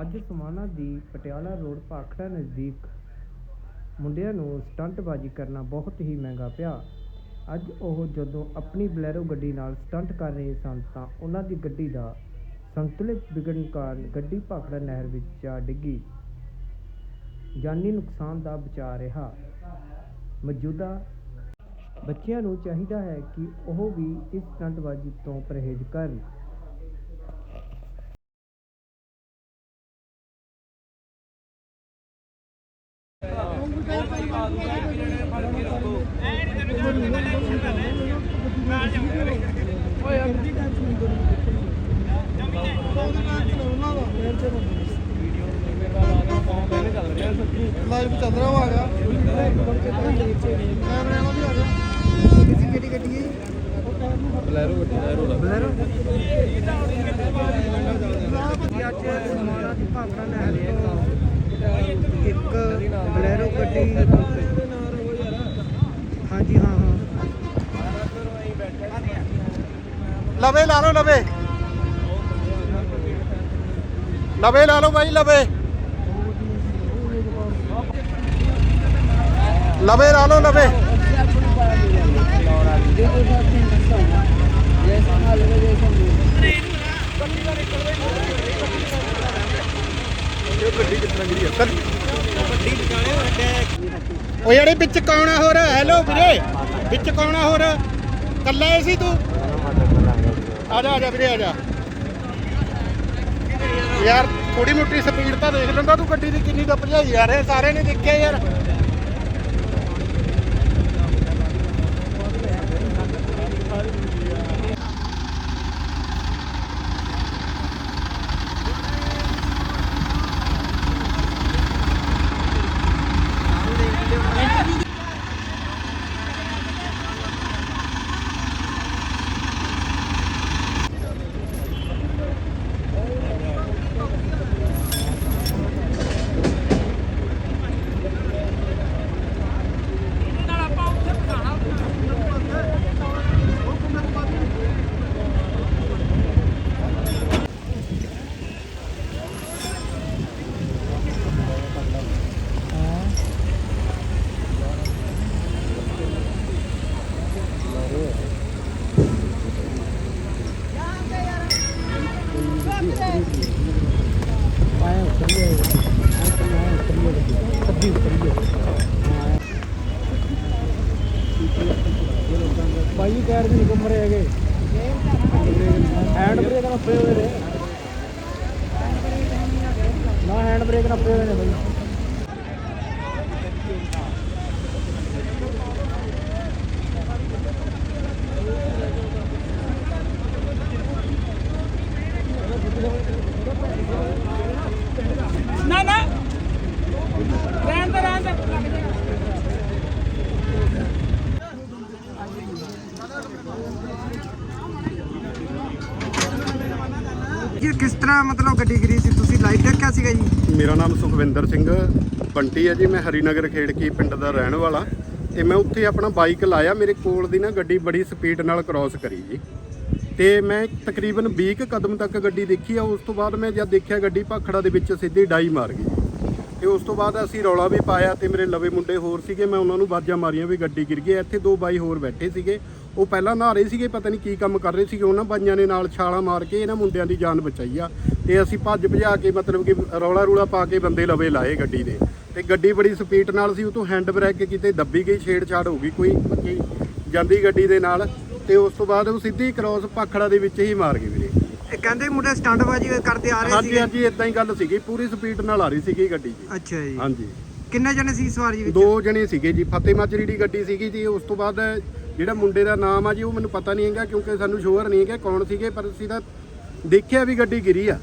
ਅੱਜ ਸਮਾਣਾ ਦੀ ਪਟਿਆਲਾ ਰੋਡ ਭਾਖੜਾ ਨਜ਼ਦੀਕ ਮੁੰਡਿਆਂ ਨੂੰ ਸਟੰਟਬਾਜ਼ੀ ਕਰਨਾ ਬਹੁਤ ਹੀ ਮਹਿੰਗਾ ਪਿਆ। ਅੱਜ ਉਹ ਜਦੋਂ ਆਪਣੀ ਬਲੈਰੋ ਗੱਡੀ ਨਾਲ ਸਟੰਟ ਕਰ ਰਹੇ ਸਨ ਤਾਂ ਉਹਨਾਂ ਦੀ ਗੱਡੀ ਦਾ ਸੰਤੁਲਿਤ ਵਿਗੜਨ ਕਾਰਨ ਗੱਡੀ ਭਾਖੜਾ ਨਹਿਰ ਵਿੱਚ ਜਾ ਡਿੱਗੀ। ਜਾਨੀ ਨੁਕਸਾਨ ਦਾ ਬਚਾ ਰਿਹਾ। ਮੌਜੂਦਾ ਬੱਚਿਆਂ ਨੂੰ ਚਾਹੀਦਾ ਹੈ ਕਿ ਉਹ ਵੀ ਇਸ ਸਟੰਟਬਾਜ਼ੀ ਤੋਂ ਪਰਹੇਜ਼ ਕਰਨ। ਲਾਈਵ ਚੱਲ ਰਿਹਾ ਵਾ ਗਿਆ ਕੈਮਰੇ ਨਾਲ ਵੀ ਆ ਗਿਆ ਕਿਸੇ ਕਿਹੜੀ ਗੱਡੀ ਹੈ ਬਲੈਰੋ ਬਲੈਰੋ ਜੀ ਅੱਜ ਸਮਾਣਾ ਦੀ ਭਾਖੜਾ ਨਹਿਰ ਤੋਂ ਲਵੇ ਲਾ ਲਓ ਲਵੇ। ਲਵੇ ਲਾ ਲਓ ਬਾਈ, ਲਵੇ। ਲਵੇ ਲਾ ਲਓ, ਲਵੇ। ਉਹ ਜਿਹੜੇ ਵਿੱਚ ਕੌਣਾ ਹੋਰ? ਹੈਲੋ ਵੀਰੇ। ਵਿੱਚ ਕੌਣਾ ਹੋਰ? ਕੱਲਾ ਸੀ ਤੂੰ। ਆ ਜਾ ਆ ਜਾ ਵੀਰੇ ਆ ਜਾ ਯਾਰ ਥੋੜੀ ਮੋਟੀ ਸਪੀਡ ਤਾਂ ਦੇਖ ਲੈਂਦਾ ਤੂੰ ਗੱਡੀ ਦੀ ਕਿੰਨੀ ਦਾ ਭਜਾਈ ਯਾਰ, ਇਹ ਸਾਰੇ ਨੇ ਦੇਖਿਆ ਯਾਰ। ਭਾਈ ਵੀ ਨਹੀਂ ਘੁੰਮ ਰਹੇ ਹੈਗੇ। ਹੈਂਡ ਬ੍ਰੇਕ ਨਾਲ ਹੋਏ ਨੇ। ਨਾ ਹੈਂਡ ਬ੍ਰੇਕ ਨਾਲ ਹੋਏ ਨੇ। ਇਹ ਕਿਸ ਤਰ੍ਹਾਂ ਮਤਲਬ ਗੱਡੀ ਗਿਰੀ ਸੀ? ਤੁਸੀਂ ਲਾਈਵ ਦੇਖਿਆ ਸੀਗਾ ਜੀ? ਮੇਰਾ ਨਾਮ ਸੁਖਵਿੰਦਰ ਸਿੰਘ ਬੰਟੀ ਹੈ ਜੀ, ਮੈਂ ਹਰੀਨਗਰ ਖੇੜਕੀ ਪਿੰਡ ਦਾ ਰਹਿਣ ਵਾਲਾ। ਤੇ ਮੈਂ ਉੱਥੇ ਆਪਣਾ ਬਾਈਕ ਲਾਇਆ, ਮੇਰੇ ਕੋਲ ਦੀ ਨਾ ਗੱਡੀ ਬੜੀ ਸਪੀਡ ਨਾਲ ਕ੍ਰਾਸ ਕਰੀ ਜੀ। ਤੇ ਮੈਂ ਤਕਰੀਬਨ 20 ਕੁ ਕਦਮ ਤੱਕ ਗੱਡੀ ਦੇਖੀ ਆ, ਉਸ ਤੋਂ ਬਾਅਦ ਮੈਂ ਜਦ ਦੇਖਿਆ ਗੱਡੀ ਭਾਖੜਾ ਦੇ ਵਿੱਚ ਸਿੱਧੀ ਡਾਈ ਮਾਰ ਗਈ। ਤੇ ਉਸ ਤੋਂ ਬਾਅਦ ਅਸੀਂ ਰੌਲਾ ਵੀ ਪਾਇਆ ਤੇ ਮੇਰੇ ਲਵੇ ਮੁੰਡੇ ਹੋਰ ਸੀਗੇ, ਮੈਂ ਉਹਨਾਂ ਨੂੰ ਬਾਜਾਂ ਮਾਰੀਆਂ ਵੀ ਗੱਡੀ ਗਿਰ ਗਈ। ਇੱਥੇ ਦੋ ਬਾਈ ਹੋਰ ਬੈਠੇ ਸੀਗੇ ਉਹ ਪਹਿਲਾਂ ਨਹਾ ਰਹੇ ਸੀਗੇ ਪਤਾ ਨਹੀਂ ਕੀ ਕੰਮ ਕਰ ਰਹੇ ਸੀਗੇ ਉਹਨਾਂ ਬਾਈਆਂ ਨੇ ਨਾਲ ਛਾਲਾਂ ਮਾਰ ਕੇ ਇਹਨਾਂ ਮੁੰਡਿਆਂ ਦੀ ਜਾਨ ਬਚਾਈ ਆ। ਤੇ ਅਸੀਂ ਭੱਜ ਭਜਾ ਕੇ ਮਤਲਬ ਕਿ ਰੌਲਾ ਰੂਲਾ ਪਾ ਕੇ ਬੰਦੇ ਲਵੇ ਲਾਏ ਗੱਡੀ ਦੇ। ਤੇ ਗੱਡੀ ਬੜੀ ਸਪੀਡ ਨਾਲ ਸੀ ਉਹ ਤੋਂ ਹੈਂਡ ਬ੍ਰੇਕ ਕਿਤੇ ਦੱਬੀ ਗਈ ਛੇੜਛਾੜ ਹੋ ਗਈ ਕੋਈ ਬੱਚੀ ਜਾਂਦੀ ਗੱਡੀ ਦੇ ਨਾਲ। ਤੇ ਉਸ ਤੋਂ ਬਾਅਦ ਉਹ ਸਿੱਧੀ ਕ੍ਰਾਸ ਭਾਖੜਾ ਦੇ ਵਿੱਚ ਹੀ ਮਾਰ ਗਈ ਵੀਰੇ। ਇਹ ਕਹਿੰਦੇ ਮੁੰਡੇ ਸਟੰਟਬਾਜ਼ੀ ਕਰਦੇ ਆ ਰਹੇ ਹਾਂਜੀ ਸੀਗੇ? ਹਾਂਜੀ ਇਦਾਂ ਹੀ ਗੱਲ ਸੀਗੀ ਪੂਰੀ ਸਪੀਡ ਨਾਲ ਆ ਰਹੀ ਸੀਗੀ ਗੱਡੀ ਜੀ। ਅੱਛਾ ਜੀ। ਹਾਂਜੀ। ਕਿੰਨੇ ਜਣੇ ਸੀ ਸਵਾਰੀ ਵਿੱਚ? ਦੋ ਜਣੇ ਸੀਗੇ ਜੀ ਫਤਿਹ ਮਾਜਰੀ ਦੀ ਗੱਡੀ ਸੀਗੀ ਜੀ ਉਸ ਤੋਂ ਬਾਅਦ ਜਿਹੜਾ ਮੁੰਡੇ ਦਾ ਨਾਮ ਆ ਜੀ, ਉਹ ਮੈਨੂੰ ਪਤਾ ਨਹੀਂ ਹੈਗਾ ਕਿਉਂਕਿ ਸਾਨੂੰ ਸ਼ੋਅਰ ਨਹੀਂ ਹੈਗਾ ਕੌਣ ਸੀਗੇ, ਪਰ ਅਸੀਂ ਤਾਂ ਦੇਖਿਆ ਵੀ ਗੱਡੀ ਗਿਰੀ ਆ।